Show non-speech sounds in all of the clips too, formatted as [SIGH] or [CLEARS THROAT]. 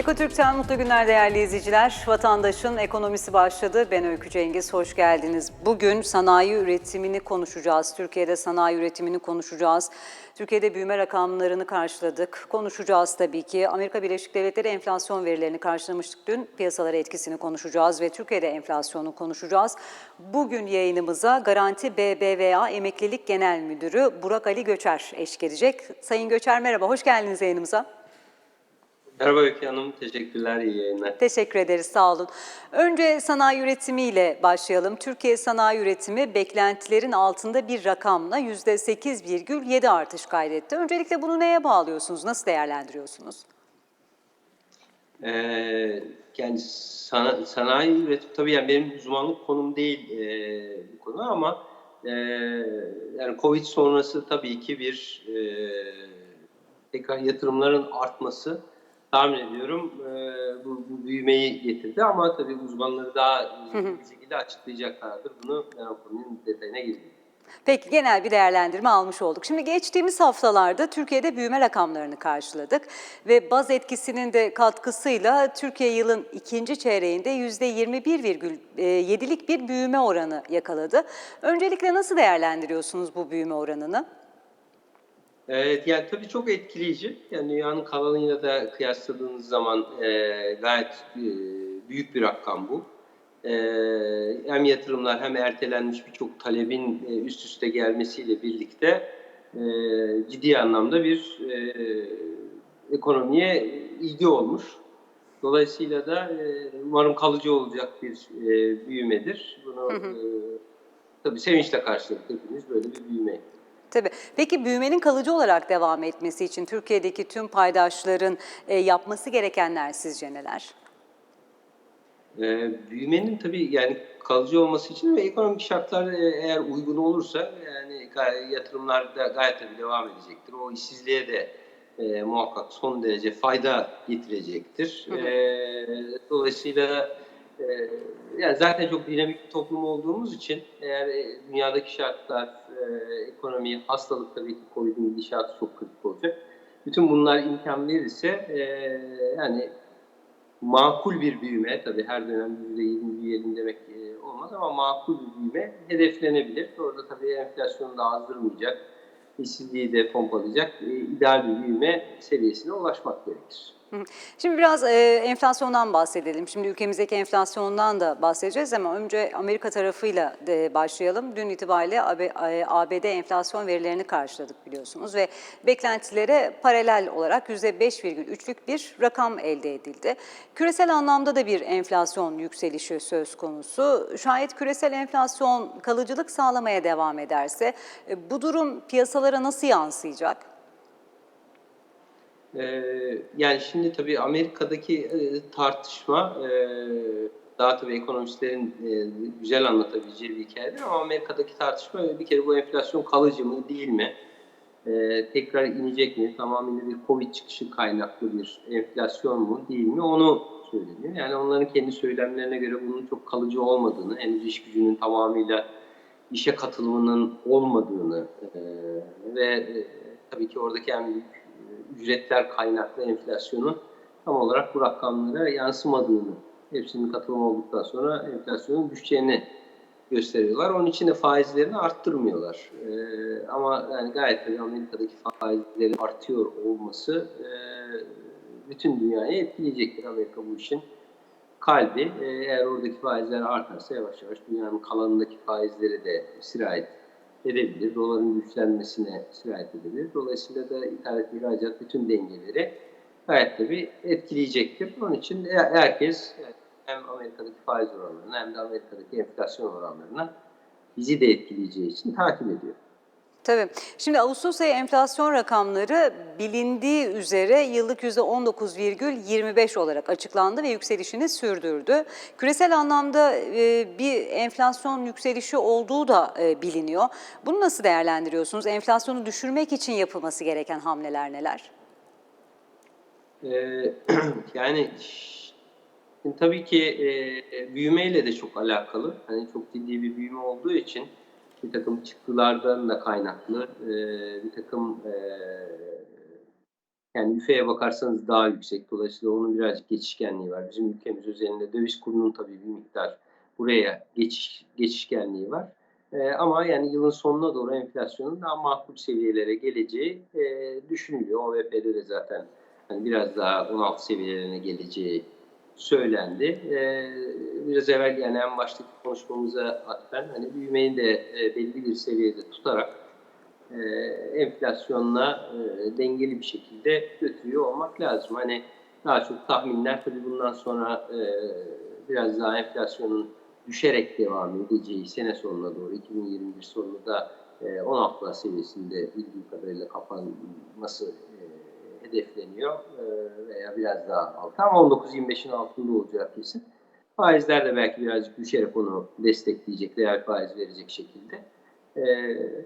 Ekotürk'ten mutlu günler değerli izleyiciler. Vatandaşın ekonomisi başladı. Ben Öykü Cengiz, hoş geldiniz. Bugün sanayi üretimini konuşacağız. Türkiye'de sanayi üretimini konuşacağız. Türkiye'de büyüme rakamlarını karşıladık. Konuşacağız tabii ki. Amerika Birleşik Devletleri enflasyon verilerini karşılamıştık dün. Piyasalara etkisini konuşacağız ve Türkiye'de enflasyonu konuşacağız. Bugün yayınımıza Garanti BBVA Emeklilik Genel Müdürü Burak Ali Göçer eşlik edecek. Sayın Göçer merhaba, hoş geldiniz yayınımıza. Merhaba Öykü Hanım, teşekkürler, iyi yayınlar. Teşekkür ederiz, sağ olun. Önce sanayi üretimiyle başlayalım. Türkiye sanayi üretimi beklentilerin altında bir rakamla %8,7 artış kaydetti. Öncelikle bunu neye bağlıyorsunuz, nasıl değerlendiriyorsunuz? Ee, yani sana, sanayi üretim, tabii yani benim uzmanlık konum değil e, bu konu ama e, yani Covid sonrası tabii ki bir e, tekrar yatırımların artması tahmin ediyorum e, bu, bu büyümeyi getirdi ama tabii uzmanları daha bir şekilde açıklayacaklardır. Bunu ben o konunun detayına girmeyeyim. Peki genel bir değerlendirme almış olduk. Şimdi geçtiğimiz haftalarda Türkiye'de büyüme rakamlarını karşıladık ve baz etkisinin de katkısıyla Türkiye yılın ikinci çeyreğinde %21,7'lik bir büyüme oranı yakaladı. Öncelikle nasıl değerlendiriyorsunuz bu büyüme oranını? Evet, yani tabii çok etkileyici. Yani dünyanın kalanıyla da kıyasladığınız zaman e, gayet e, büyük bir rakam bu. E, hem yatırımlar hem ertelenmiş birçok talebin e, üst üste gelmesiyle birlikte e, ciddi anlamda bir e, ekonomiye ilgi olmuş. Dolayısıyla da e, umarım kalıcı olacak bir e, büyümedir. Bunu e, tabii sevinçle karşıladık hepimiz böyle bir büyüme. Tabii. Peki büyümenin kalıcı olarak devam etmesi için Türkiye'deki tüm paydaşların e, yapması gerekenler sizce neler? Ee, büyümenin tabii yani kalıcı olması için ve ekonomik şartlar e, eğer uygun olursa yani yatırımlar da gayet tabii devam edecektir. O işsizliğe de e, muhakkak son derece fayda getirecektir. Hı hı. E, dolayısıyla e, yani zaten çok dinamik bir toplum olduğumuz için eğer e, dünyadaki şartlar, e, ekonomi, hastalık tabii ki Covid'in gidişatı çok kritik olacak. Bütün bunlar imkan verirse e, yani makul bir büyüme, tabii her dönem %20 büyüyelim demek e, olmaz ama makul bir büyüme hedeflenebilir. Orada tabii enflasyon da azdırmayacak, işsizliği de pompalayacak, e, ideal bir büyüme seviyesine ulaşmak gerekir. Şimdi biraz e, enflasyondan bahsedelim. Şimdi ülkemizdeki enflasyondan da bahsedeceğiz ama önce Amerika tarafıyla de başlayalım. Dün itibariyle AB, ABD enflasyon verilerini karşıladık biliyorsunuz ve beklentilere paralel olarak %5,3'lük bir rakam elde edildi. Küresel anlamda da bir enflasyon yükselişi söz konusu. Şayet küresel enflasyon kalıcılık sağlamaya devam ederse bu durum piyasalara nasıl yansıyacak? Ee, yani şimdi tabii Amerika'daki e, tartışma e, daha tabii ekonomistlerin e, güzel anlatabileceği bir hikayedir ama Amerika'daki tartışma bir kere bu enflasyon kalıcı mı değil mi? E, tekrar inecek mi? Tamamıyla bir Covid çıkışı kaynaklı bir enflasyon mu değil mi? Onu söyleniyor. Yani onların kendi söylemlerine göre bunun çok kalıcı olmadığını, henüz iş gücünün tamamıyla işe katılımının olmadığını ve tabii ki oradaki en büyük ücretler kaynaklı enflasyonun tam olarak bu rakamlara yansımadığını, hepsinin katılım olduktan sonra enflasyonun düşeceğini gösteriyorlar. Onun için de faizlerini arttırmıyorlar. Ee, ama yani gayet tabii Amerika'daki faizlerin artıyor olması e, bütün dünyayı etkileyecektir. Amerika bu işin kalbi. Ee, eğer oradaki faizler artarsa yavaş yavaş dünyanın kalanındaki faizleri de sirayet edebilir. Doların güçlenmesine sirayet edebilir. Dolayısıyla da ithalat ihracat bütün dengeleri gayet tabii etkileyecektir. Onun için herkes hem Amerika'daki faiz oranlarını hem de Amerika'daki enflasyon oranlarına bizi de etkileyeceği için takip ediyor. Tabii. Şimdi Ağustos ayı enflasyon rakamları bilindiği üzere yıllık %19,25 olarak açıklandı ve yükselişini sürdürdü. Küresel anlamda e, bir enflasyon yükselişi olduğu da e, biliniyor. Bunu nasıl değerlendiriyorsunuz? Enflasyonu düşürmek için yapılması gereken hamleler neler? Ee, [CLEARS THROAT] yani tabii ki e, büyümeyle de çok alakalı. Hani çok ciddi bir büyüme olduğu için bir takım çıktılardan da kaynaklı e, bir takım e, Yani üfeye bakarsanız daha yüksek. Dolayısıyla onun birazcık geçişkenliği var. Bizim ülkemiz özelinde döviz kurunun tabii bir miktar buraya geçiş, geçişkenliği var. Ee, ama yani yılın sonuna doğru enflasyonun daha makul seviyelere geleceği e, düşünülüyor. OVP'de de zaten hani biraz daha 16 seviyelerine geleceği söylendi. Ee, biraz evvel yani en baştaki konuşmamıza atfen hani büyümeyi de e, belli bir seviyede tutarak e, enflasyonla e, dengeli bir şekilde götürüyor olmak lazım. Hani daha çok tahminler tabii bundan sonra e, biraz daha enflasyonun düşerek devam edeceği sene sonuna doğru 2021 sonunda da e, 16'lar seviyesinde bildiğim kadarıyla kapanması e, hedefleniyor e, veya biraz daha altı ama 19-25'in altında olacak kesin. Faizler de belki birazcık düşerek onu destekleyecek, reel faiz verecek şekilde. E,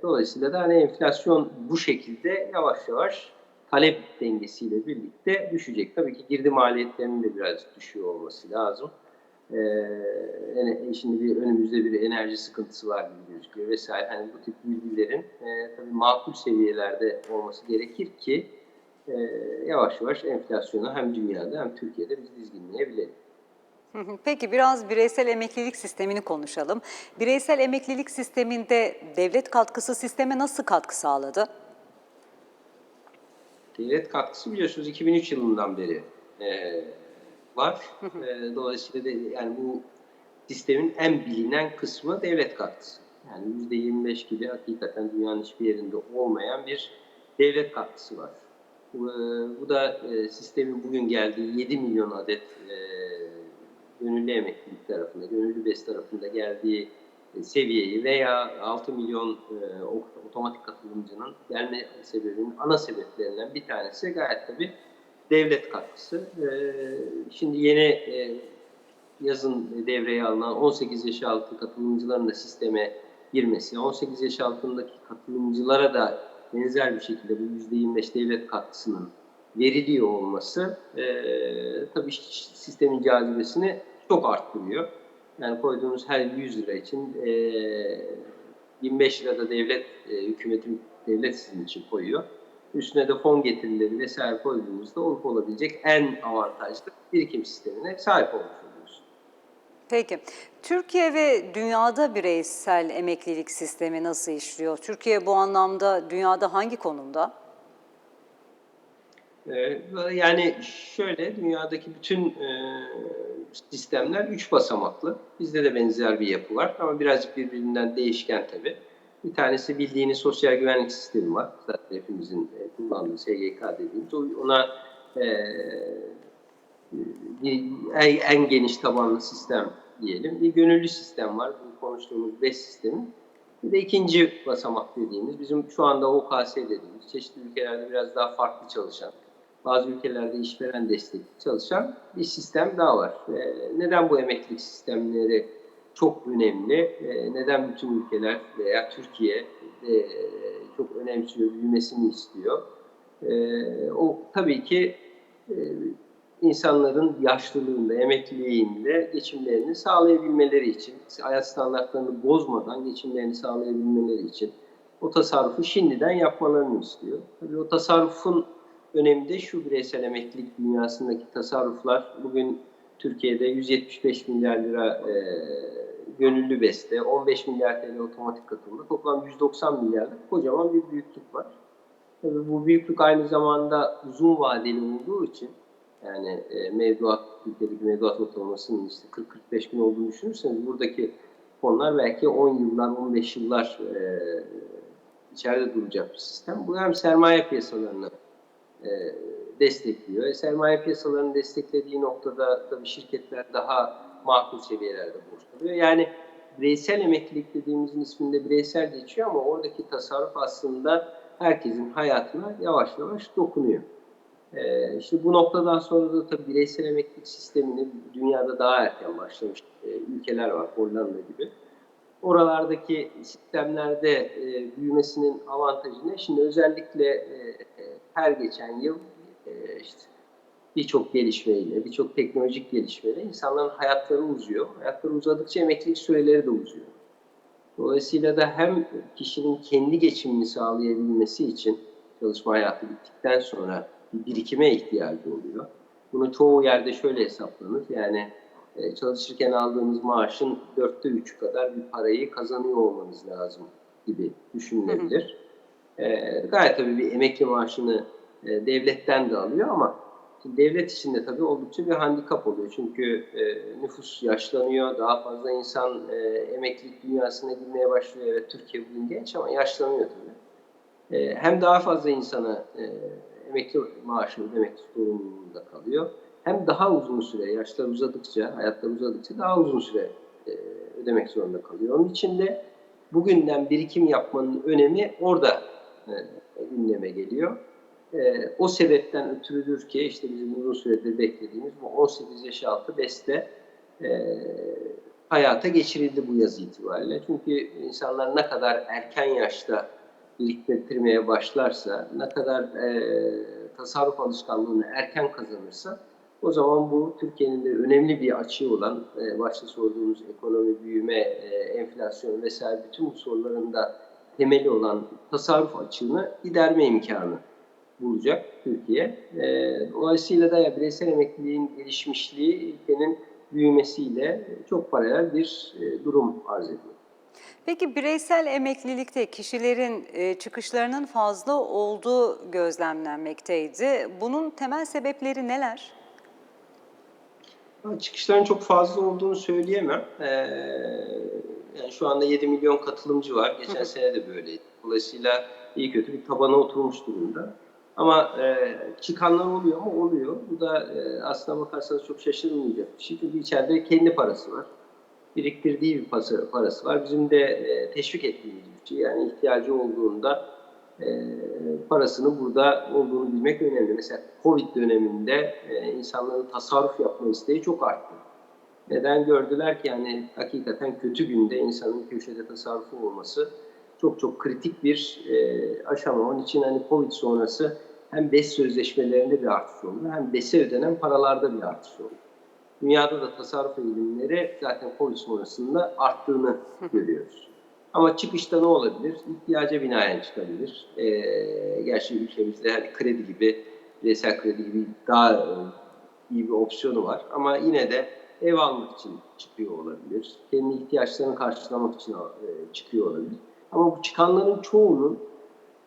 dolayısıyla da hani enflasyon bu şekilde yavaş yavaş talep dengesiyle birlikte düşecek. Tabii ki girdi maliyetlerinin de birazcık düşüyor olması lazım. Ee, şimdi bir önümüzde bir enerji sıkıntısı var gibi gözüküyor vesaire. Hani bu tip bilgilerin e, tabii makul seviyelerde olması gerekir ki e, yavaş yavaş enflasyonu hem dünyada hem Türkiye'de biz dizginleyebilelim. Peki biraz bireysel emeklilik sistemini konuşalım. Bireysel emeklilik sisteminde devlet katkısı sisteme nasıl katkı sağladı? Devlet katkısı biliyorsunuz 2003 yılından beri e, var. E, dolayısıyla da yani bu sistemin en bilinen kısmı devlet katkısı. Yani %25 gibi hakikaten dünyanın hiçbir yerinde olmayan bir devlet katkısı var. Bu, e, bu da e, sistemin bugün geldiği 7 milyon adet e, gönüllü emeklilik tarafında, gönüllü bes tarafında geldiği e, seviyeyi veya 6 milyon otomatik katılımcının gelme sebebinin ana sebeplerinden bir tanesi gayet tabii devlet katkısı. E, şimdi yeni yazın devreye alınan 18 yaş altı katılımcıların da sisteme girmesi, 18 yaş altındaki katılımcılara da benzer bir şekilde bu %25 devlet katkısının veriliyor olması e, tabii sistemin cazibesini çok arttırıyor. Yani koyduğunuz her 100 lira için e, 25 lira da devlet, e, hükümetin devlet sizin için koyuyor. Üstüne de fon getirileri vesaire koyduğunuzda olup olabilecek en avantajlı birikim sistemine sahip olmuş. Peki, Türkiye ve dünyada bireysel emeklilik sistemi nasıl işliyor? Türkiye bu anlamda dünyada hangi konumda? Ee, Yani şöyle dünyadaki bütün e, sistemler üç basamaklı. Bizde de benzer bir yapı var ama birazcık birbirinden değişken tabii. Bir tanesi bildiğiniz sosyal güvenlik sistemi var. Zaten hepimizin e, kullandığı SGK dediğimiz. Ona e, en geniş tabanlı sistem diyelim. Bir gönüllü sistem var. Bu konuştuğumuz BES sistemi. Bir de ikinci basamak dediğimiz bizim şu anda OKS dediğimiz çeşitli ülkelerde biraz daha farklı çalışan, bazı ülkelerde işveren destekli çalışan bir sistem daha var. Ee, neden bu emeklilik sistemleri çok önemli? Ee, neden bütün ülkeler veya Türkiye de çok önemsiyor, büyümesini istiyor? Ee, o tabii ki e, insanların yaşlılığında, emekliliğinde geçimlerini sağlayabilmeleri için, hayat standartlarını bozmadan geçimlerini sağlayabilmeleri için o tasarrufu şimdiden yapmalarını istiyor. Tabii o tasarrufun önemi de şu bireysel emeklilik dünyasındaki tasarruflar bugün Türkiye'de 175 milyar lira e, gönüllü beste, 15 milyar TL otomatik katılımda toplam 190 milyarlık kocaman bir büyüklük var. Tabii bu büyüklük aynı zamanda uzun vadeli olduğu için yani e, mevduat, Türkiye'deki mevduat ortalamasının işte 40-45 gün olduğunu düşünürseniz buradaki fonlar belki 10 yıllar, 15 yıllar e, içeride duracak bir sistem. Bu hem sermaye piyasalarını e, destekliyor. E, sermaye piyasalarını desteklediği noktada tabii şirketler daha makul seviyelerde borçlanıyor. Yani bireysel emeklilik dediğimizin isminde bireysel geçiyor ama oradaki tasarruf aslında herkesin hayatına yavaş yavaş dokunuyor. Ee, işte bu noktadan sonra da tabii bireysel emeklilik sistemini dünyada daha erken başlamış e, ülkeler var, Hollanda gibi. Oralardaki sistemlerde e, büyümesinin avantajı ne? Şimdi özellikle e, e, her geçen yıl e, işte birçok gelişmeyle, birçok teknolojik gelişmeyle insanların hayatları uzuyor. Hayatları uzadıkça emeklilik süreleri de uzuyor. Dolayısıyla da hem kişinin kendi geçimini sağlayabilmesi için çalışma hayatı bittikten sonra birikime ihtiyacı oluyor. Bunu çoğu yerde şöyle hesaplanır. Yani e, çalışırken aldığınız maaşın dörtte üçü kadar bir parayı kazanıyor olmanız lazım gibi düşünülebilir. E, gayet tabii bir emekli maaşını e, devletten de alıyor ama devlet içinde tabii oldukça bir handikap oluyor. Çünkü e, nüfus yaşlanıyor, daha fazla insan e, emeklilik dünyasına girmeye başlıyor. Evet Türkiye bugün genç ama yaşlanıyor tabii. E, hem daha fazla insana e, emekli maaşını ödemek zorunluluğunda kalıyor. Hem daha uzun süre, yaşlar uzadıkça, hayatlar uzadıkça daha uzun süre e, ödemek zorunda kalıyor. Onun için de bugünden birikim yapmanın önemi orada e, gündeme geliyor. E, o sebepten ötürüdür ki işte bizim uzun süredir beklediğimiz bu 18 yaş altı beste e, hayata geçirildi bu yaz itibariyle. Çünkü insanlar ne kadar erken yaşta biriktirmeye başlarsa, ne kadar e, tasarruf alışkanlığını erken kazanırsa o zaman bu Türkiye'nin de önemli bir açığı olan e, başta sorduğumuz ekonomi, büyüme, e, enflasyon vesaire bütün bu soruların da temeli olan tasarruf açığını giderme imkanı bulacak Türkiye. E, dolayısıyla da ya bireysel emekliliğin gelişmişliği ülkenin büyümesiyle çok paralel bir e, durum arz ediyor. Peki bireysel emeklilikte kişilerin e, çıkışlarının fazla olduğu gözlemlenmekteydi. Bunun temel sebepleri neler? Çıkışların çok fazla olduğunu söyleyemem. Ee, yani şu anda 7 milyon katılımcı var. Geçen sene de böyleydi. Dolayısıyla iyi kötü bir tabana oturmuş durumda. Ama e, çıkanlar oluyor mu? Oluyor. Bu da e, aslına bakarsanız çok şaşırılmayacak bir şey. Çünkü içeride kendi parası var. Biriktirdiği bir parası, parası var. Bizim de e, teşvik ettiğimiz bir şey. Yani ihtiyacı olduğunda e, parasının burada olduğunu bilmek önemli. Mesela Covid döneminde e, insanların tasarruf yapma isteği çok arttı. Neden gördüler ki yani hakikaten kötü günde insanın köşede tasarrufu olması çok çok kritik bir e, aşama. Onun için hani Covid sonrası hem BES sözleşmelerinde bir artış oldu hem BES'e ödenen paralarda bir artış oldu. Dünyada da tasarruf eğilimleri zaten Covid sonrasında arttığını görüyoruz. Ama çıkışta ne olabilir? İhtiyaca binaen çıkabilir. Ee, gerçi ülkemizde hani kredi gibi, bireysel kredi gibi daha e, iyi bir opsiyonu var. Ama yine de ev almak için çıkıyor olabilir. Kendi ihtiyaçlarını karşılamak için e, çıkıyor olabilir. Ama bu çıkanların çoğunun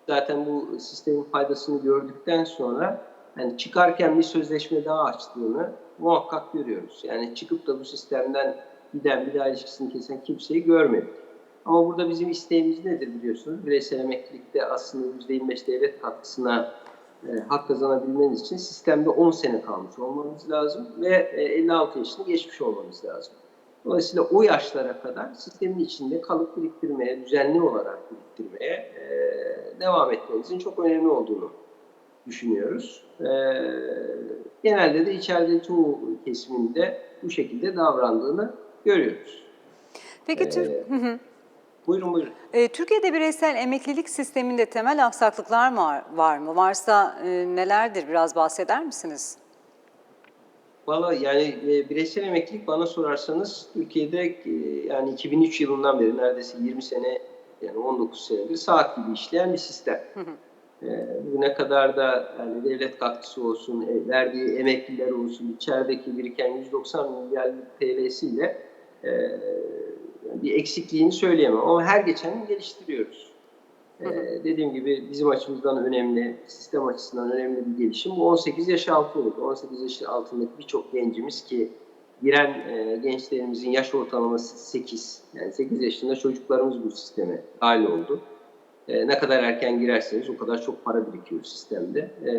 zaten bu sistemin faydasını gördükten sonra yani çıkarken bir sözleşme daha açtığını muhakkak görüyoruz. Yani çıkıp da bu sistemden giden bir daha ilişkisini kesen kimseyi görmedik. Ama burada bizim isteğimiz nedir biliyorsunuz? Bireysel emeklilikte aslında %25 devlet katkısına e, hak kazanabilmeniz için sistemde 10 sene kalmış olmanız lazım ve e, 56 yaşını geçmiş olmanız lazım. Dolayısıyla o yaşlara kadar sistemin içinde kalıp biriktirmeye, düzenli olarak biriktirmeye e, devam etmenizin çok önemli olduğunu düşünüyoruz. E, genelde de içeride çoğu kesiminde bu şekilde davrandığını görüyoruz. Peki Ee, Tür- Hı hı. Buyurun buyurun. E, Türkiye'de bireysel emeklilik sisteminde temel aksaklıklar mı var, mı? Varsa e, nelerdir? Biraz bahseder misiniz? Valla yani e, bireysel emeklilik bana sorarsanız Türkiye'de e, yani 2003 yılından beri neredeyse 20 sene yani 19 senedir saat gibi işleyen bir sistem. E, bugüne kadar da yani devlet katkısı olsun, e, verdiği emekliler olsun, içerideki biriken 190 milyar TL'siyle e, bir eksikliğini söyleyemem ama her geçen gün geliştiriyoruz. Ee, dediğim gibi bizim açımızdan önemli, sistem açısından önemli bir gelişim. Bu 18 yaş altı oldu. 18 yaş altındaki birçok gencimiz ki giren e, gençlerimizin yaş ortalaması 8. Yani 8 yaşında çocuklarımız bu sisteme dahil oldu. E, ne kadar erken girerseniz o kadar çok para birikiyor sistemde. E,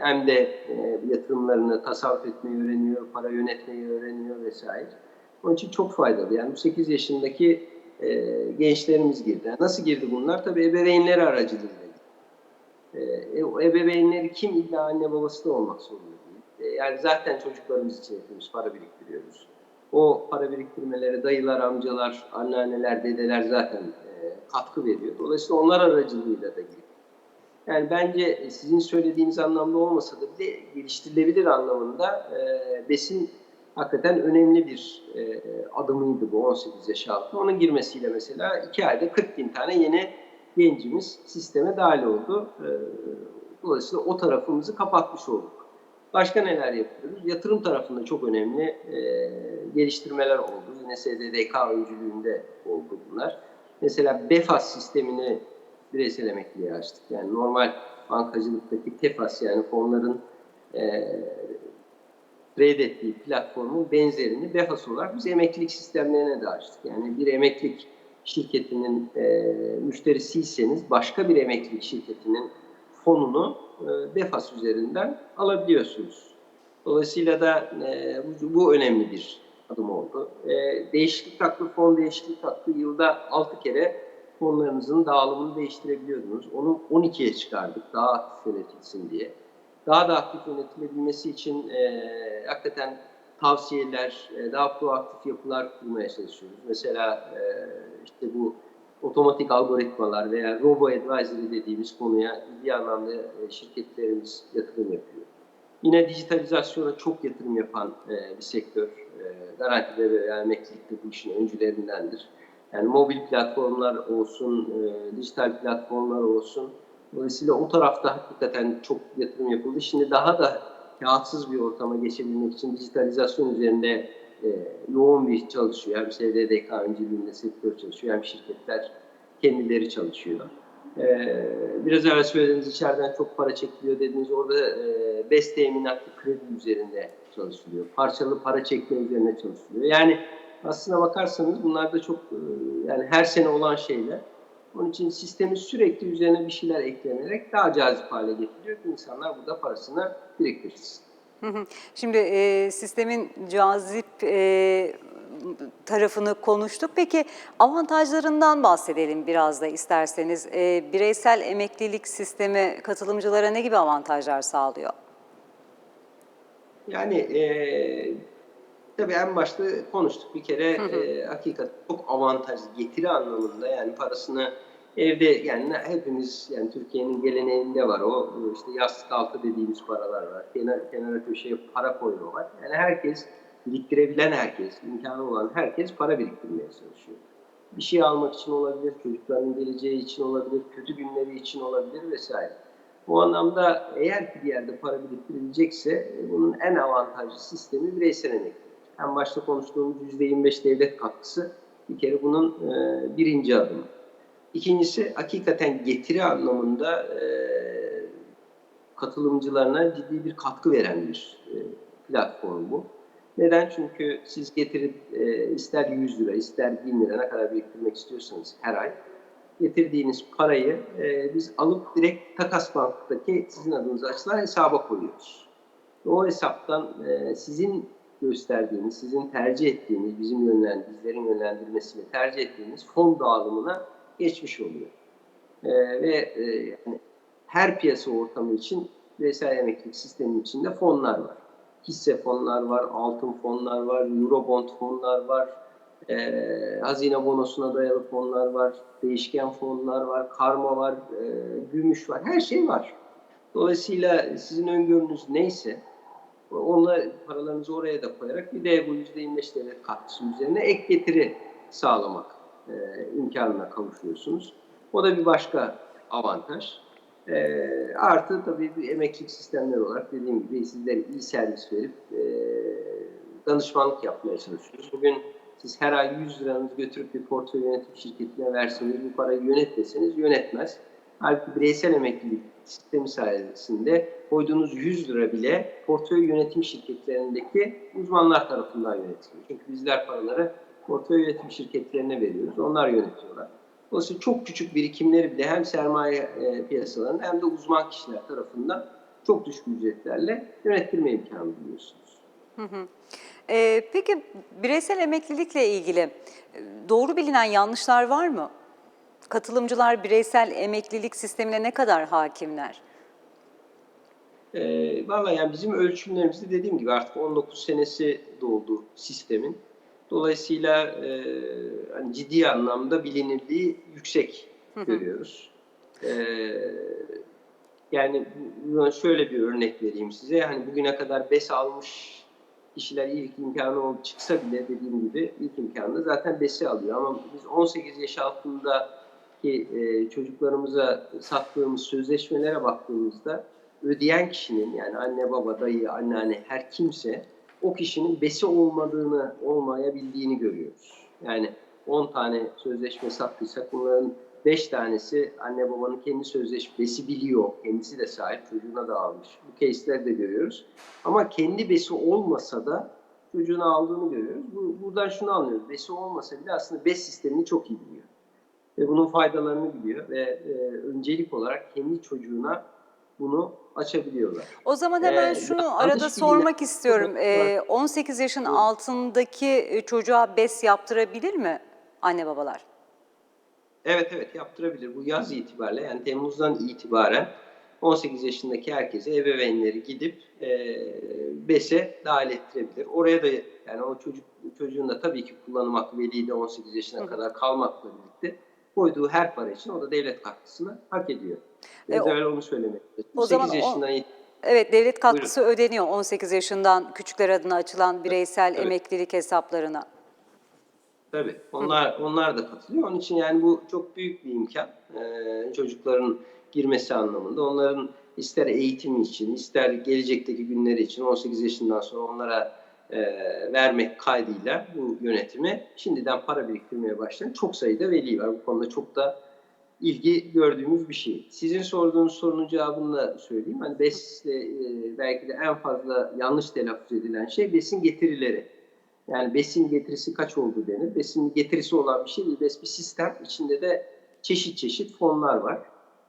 hem de e, yatırımlarını tasarruf etmeyi öğreniyor, para yönetmeyi öğreniyor vesaire. Onun için çok faydalı. Yani bu 8 yaşındaki gençlerimiz girdi. Nasıl girdi bunlar? Tabii ebeveynleri aracılığıyla. E, o ebeveynleri kim illa anne babası da olmak zorunda değil. E, yani zaten çocuklarımız için hepimiz para biriktiriyoruz. O para biriktirmelere dayılar, amcalar, anneanneler, dedeler zaten e, katkı veriyor. Dolayısıyla onlar aracılığıyla da girdi. Yani bence sizin söylediğiniz anlamda olmasa da bile geliştirilebilir anlamında e, besin hakikaten önemli bir e, adımıydı bu 18 yaş altı. Onun girmesiyle mesela iki ayda 40 bin tane yeni gencimiz sisteme dahil oldu. E, Dolayısıyla o tarafımızı kapatmış olduk. Başka neler yapıyoruz? Yatırım tarafında çok önemli e, geliştirmeler oldu. Yine SDDK öncülüğünde oldu bunlar. Mesela BEFAS sistemini bireysel emekliliğe açtık. Yani normal bankacılıktaki TEFAS yani fonların e, trade ettiği platformun benzerini BEFAS olarak biz emeklilik sistemlerine de açtık. Yani bir emeklilik şirketinin e, müşterisiyseniz başka bir emeklilik şirketinin fonunu e, BEFAS üzerinden alabiliyorsunuz. Dolayısıyla da e, bu, bu önemli bir adım oldu. E, değişiklik hakkı, fon değişiklik hakkı yılda 6 kere fonlarınızın dağılımını değiştirebiliyordunuz. Onu 12'ye çıkardık daha aktif yönetilsin diye. Daha da aktif yönetilebilmesi için e, hakikaten tavsiyeler, e, daha proaktif yapılar kurmaya çalışıyoruz. Mesela e, işte bu otomatik algoritmalar veya robo advisory dediğimiz konuya ciddi anlamda e, şirketlerimiz yatırım yapıyor. Yine dijitalizasyona çok yatırım yapan e, bir sektör. E, garantide ve emeklilikte bu işin öncülerindendir. Yani mobil platformlar olsun, e, dijital platformlar olsun. Dolayısıyla o tarafta hakikaten çok yatırım yapıldı. Şimdi daha da kağıtsız bir ortama geçebilmek için dijitalizasyon üzerinde e, yoğun bir çalışıyor. Hem SDDK öncülüğünde sektör çalışıyor hem şirketler kendileri çalışıyor. E, biraz evvel söylediğiniz içeriden çok para çekiliyor dediğiniz orada e, BES teminatlı kredi üzerinde çalışılıyor. Parçalı para çekme üzerine çalışılıyor. Yani aslına bakarsanız bunlar da çok e, yani her sene olan şeyler. Onun için sistemi sürekli üzerine bir şeyler eklenerek daha cazip hale getiriyor ki insanlar burada parasını biriktirsin. Şimdi e, sistemin cazip e, tarafını konuştuk. Peki avantajlarından bahsedelim biraz da isterseniz. E, bireysel emeklilik sistemi katılımcılara ne gibi avantajlar sağlıyor? Yani e, tabii en başta konuştuk bir kere e, hakikaten çok avantajlı getiri anlamında yani parasını evde yani hepimiz yani Türkiye'nin geleneğinde var o işte yastık altı dediğimiz paralar var. Kenar, kenara köşeye para koyma var. Yani herkes biriktirebilen herkes, imkanı olan herkes para biriktirmeye çalışıyor. Bir şey almak için olabilir, çocukların geleceği için olabilir, kötü günleri için olabilir vesaire. Bu anlamda eğer ki bir yerde para biriktirilecekse bunun en avantajlı sistemi bireysel emeklilik. En başta konuştuğumuz %25 devlet katkısı bir kere bunun e, birinci adımı. İkincisi hakikaten getiri anlamında e, katılımcılarına ciddi bir katkı veren bir e, platform bu. Neden? Çünkü siz getirip e, ister 100 lira ister 1000 lira ne kadar biriktirmek istiyorsanız her ay getirdiğiniz parayı e, biz alıp direkt takas banktaki sizin adınıza açılan hesaba koyuyoruz. O hesaptan e, sizin gösterdiğiniz, sizin tercih ettiğiniz, bizim yönlen, bizlerin yönlendirmesiyle tercih ettiğiniz fon dağılımına geçmiş oluyor. E, ve e, yani her piyasa ortamı için bireysel emeklilik sistemi içinde fonlar var. Hisse fonlar var, altın fonlar var, eurobond fonlar var, e, hazine bonosuna dayalı fonlar var, değişken fonlar var, karma var, e, gümüş var, her şey var. Dolayısıyla sizin öngörünüz neyse onlar paralarınızı oraya da koyarak bir de bu %25 devlet katkısı üzerine ek getiri sağlamak e, imkanına kavuşuyorsunuz. O da bir başka avantaj. E, artı tabii bir emeklilik sistemleri olarak dediğim gibi sizlere iyi servis verip e, danışmanlık yapmaya çalışıyoruz. Bugün siz her ay 100 liranızı götürüp bir portföy yönetim şirketine verseniz bu parayı yönet deseniz yönetmez. Halbuki bireysel emeklilik sistemi sayesinde koyduğunuz 100 lira bile portföy yönetim şirketlerindeki uzmanlar tarafından yönetiliyor. Çünkü bizler paraları portföy yönetim şirketlerine veriyoruz. Onlar yönetiyorlar. Dolayısıyla çok küçük birikimleri bile hem sermaye e, piyasalarında hem de uzman kişiler tarafından çok düşük ücretlerle yönettirme imkanı buluyorsunuz. Hı hı. E, peki bireysel emeklilikle ilgili e, doğru bilinen yanlışlar var mı? Katılımcılar bireysel emeklilik sistemine ne kadar hakimler? E, Valla yani bizim ölçümlerimizde dediğim gibi artık 19 senesi doldu sistemin. Dolayısıyla e, hani ciddi anlamda bilinirliği yüksek görüyoruz. E, yani şöyle bir örnek vereyim size. Hani bugüne kadar BES almış kişiler ilk imkanı olup çıksa bile dediğim gibi ilk imkanını zaten BES'i alıyor. Ama biz 18 yaş altında ki e, çocuklarımıza sattığımız sözleşmelere baktığımızda ödeyen kişinin yani anne baba dayı anneanne her kimse o kişinin besi olmadığını olmayabildiğini görüyoruz. Yani 10 tane sözleşme sattıysak bunların 5 tanesi anne babanın kendi sözleşmesi biliyor. Kendisi de sahip çocuğuna da almış. Bu case'leri de görüyoruz. Ama kendi besi olmasa da çocuğunu aldığını görüyoruz. Bu, buradan şunu anlıyoruz. Besi olmasa bile aslında bes sistemini çok iyi biliyor. Ve bunun faydalarını biliyor ve e, öncelik olarak kendi çocuğuna bunu açabiliyorlar. O zaman hemen Ee, şunu arada sormak istiyorum. Evet, Ee, 18 yaşın Buyurun. altındaki e, çocuğa BES yaptırabilir mi anne babalar? Evet evet yaptırabilir. Bu yaz itibariyle yani Temmuz'dan itibaren 18 yaşındaki herkese ebeveynleri gidip e, BES'e dahil ettirebilir. Oraya da yani o çocuk çocuğun da tabii ki kullanım hakkı veli de 18 yaşına hı. kadar kalmakla birlikte koyduğu her para için o da devlet katkısını hak ediyor. E, Biraz o- onu söylemek o 8 zaman yaşından Evet, devlet katkısı ödeniyor 18 yaşından küçükler adına açılan bireysel Evet. emeklilik hesaplarına. Tabii. Onlar onlar da katılıyor. Onun için yani bu çok büyük bir imkan. Ee, çocukların girmesi anlamında. Onların ister eğitimi için, ister gelecekteki günleri için 18 yaşından sonra onlara e, vermek kaydıyla bu yönetimi şimdiden para biriktirmeye başlayan çok sayıda veli var. Bu konuda çok da ilgi gördüğümüz bir şey. Sizin sorduğunuz sorunun cevabını da söyleyeyim. Hani BES'le e, belki de en fazla yanlış telaffuz edilen şey besin getirileri. Yani besin getirisi kaç oldu denir. Besin getirisi olan bir şey değil. Bes bir sistem. İçinde de çeşit çeşit fonlar var.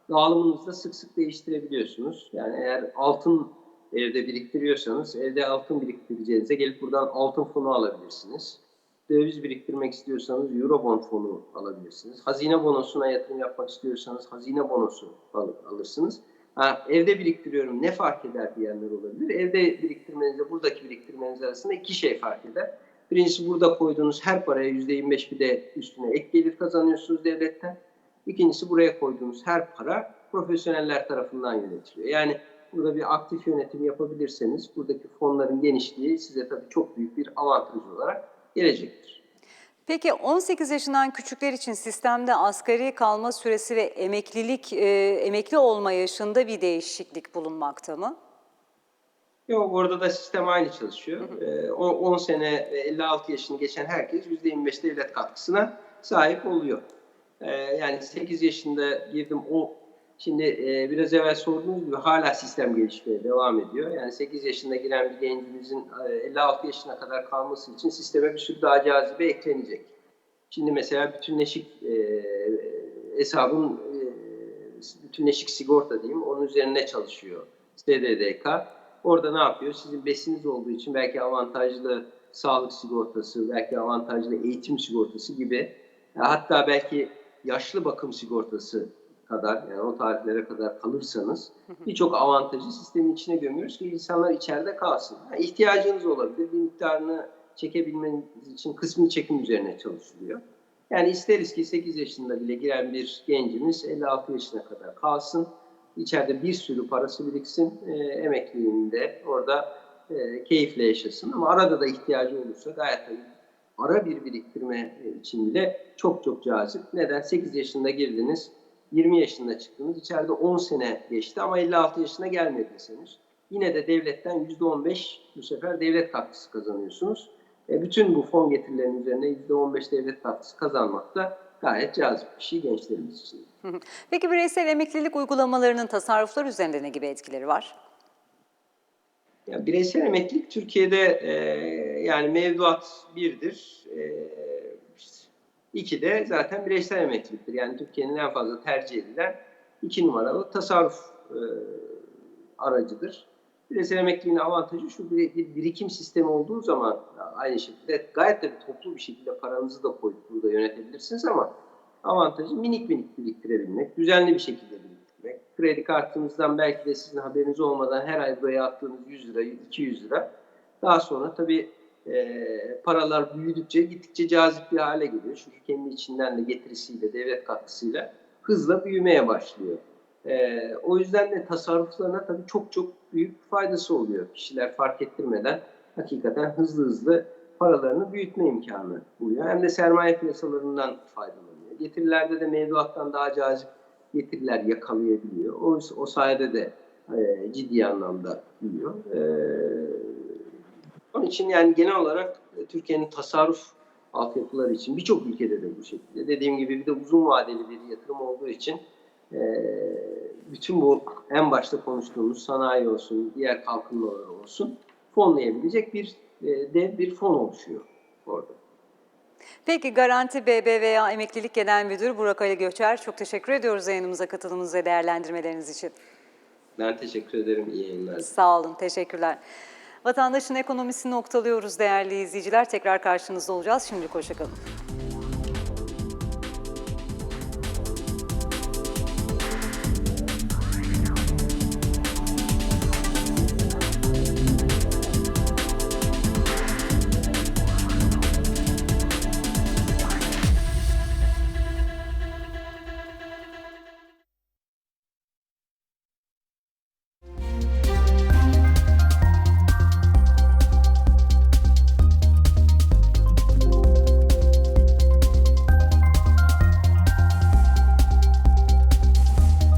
Dağılımınızı da sık sık değiştirebiliyorsunuz. Yani eğer altın evde biriktiriyorsanız evde altın biriktireceğinize gelip buradan altın fonu alabilirsiniz. Döviz biriktirmek istiyorsanız Eurobond fonu alabilirsiniz. Hazine bonosuna yatırım yapmak istiyorsanız hazine bonosu al- alırsınız. Ha, evde biriktiriyorum ne fark eder diyenler olabilir. Evde biriktirmenizle buradaki biriktirmeniz arasında iki şey fark eder. Birincisi burada koyduğunuz her paraya %25 bir de üstüne ek gelir kazanıyorsunuz devletten. İkincisi buraya koyduğunuz her para profesyoneller tarafından yönetiliyor. Yani burada bir aktif yönetim yapabilirseniz buradaki fonların genişliği size tabii çok büyük bir avantaj olarak gelecektir. Peki 18 yaşından küçükler için sistemde asgari kalma süresi ve emeklilik e, emekli olma yaşında bir değişiklik bulunmakta mı? Yok orada da sistem aynı çalışıyor. Ee, o 10 sene ve 56 yaşını geçen herkes %25 devlet katkısına sahip oluyor. Ee, yani 8 yaşında girdim o şimdi e, biraz evvel sorduğunuz gibi hala sistem gelişmeye devam ediyor. Yani 8 yaşında giren bir gencimizin e, 56 yaşına kadar kalması için sisteme bir sürü daha cazibe eklenecek. Şimdi mesela bütünleşik e, hesabın e, bütünleşik sigorta diyeyim onun üzerine çalışıyor SDDK. Orada ne yapıyor? Sizin besiniz olduğu için belki avantajlı sağlık sigortası, belki avantajlı eğitim sigortası gibi hatta belki yaşlı bakım sigortası kadar yani o tarihlere kadar kalırsanız birçok avantajı sistemin içine gömüyoruz ki insanlar içeride kalsın. Ha, ihtiyacınız olabilir. Bir miktarını çekebilmeniz için kısmi çekim üzerine çalışılıyor. Yani isteriz ki 8 yaşında bile giren bir gencimiz 56 yaşına kadar kalsın. İçeride bir sürü parası biriksin. E, emekliliğinde orada e, keyifle yaşasın. Ama arada da ihtiyacı olursa gayet tabii ara bir biriktirme için bile çok çok cazip. Neden? 8 yaşında girdiniz, 20 yaşında çıktınız. İçeride 10 sene geçti ama 56 yaşına gelmediniz henüz. Yine de devletten %15 bu sefer devlet katkısı kazanıyorsunuz. E, bütün bu fon getirilerinin üzerine %15 devlet katkısı kazanmak da gayet cazip bir şey gençlerimiz için. Peki bireysel emeklilik uygulamalarının tasarruflar üzerinde ne gibi etkileri var? Ya bireysel emeklilik Türkiye'de e, yani mevduat birdir. E, iki de zaten bireysel emekliliktir. Yani Türkiye'nin en fazla tercih edilen iki numaralı tasarruf e, aracıdır. Bireysel emekliliğin avantajı şu bir, bir birikim sistemi olduğu zaman aynı şekilde gayet de bir toplu bir şekilde paranızı da koyup burada yönetebilirsiniz ama avantajı minik minik biriktirebilmek, düzenli bir şekilde biriktirmek. Kredi kartınızdan belki de sizin haberiniz olmadan her ay buraya attığınız 100 lira, 200 lira. Daha sonra tabii e, paralar büyüdükçe gittikçe cazip bir hale geliyor. Çünkü kendi içinden de getirisiyle, devlet katkısıyla hızla büyümeye başlıyor. E, o yüzden de tasarruflarına tabii çok çok büyük faydası oluyor. Kişiler fark ettirmeden hakikaten hızlı hızlı paralarını büyütme imkanı buluyor. Hem de sermaye piyasalarından faydalanıyor. getirilerde de mevduattan daha cazip getiriler yakalayabiliyor. O, o sayede de e, ciddi anlamda büyüyor. E, onun için yani genel olarak e, Türkiye'nin tasarruf altyapıları için birçok ülkede de bu şekilde. Dediğim gibi bir de uzun vadeli bir yatırım olduğu için e, bütün bu en başta konuştuğumuz sanayi olsun, diğer kalkınmalar olsun fonlayabilecek bir e, dev bir fon oluşuyor orada. Peki Garanti BBVA Emeklilik Genel Müdürü Burak Ali Göçer çok teşekkür ediyoruz yayınımıza katılımınız ve değerlendirmeleriniz için. Ben teşekkür ederim. İyi yayınlar. Sağ olun, teşekkürler. Vatandaşın ekonomisini noktalıyoruz değerli izleyiciler. Tekrar karşınızda olacağız. Şimdilik hoşçakalın.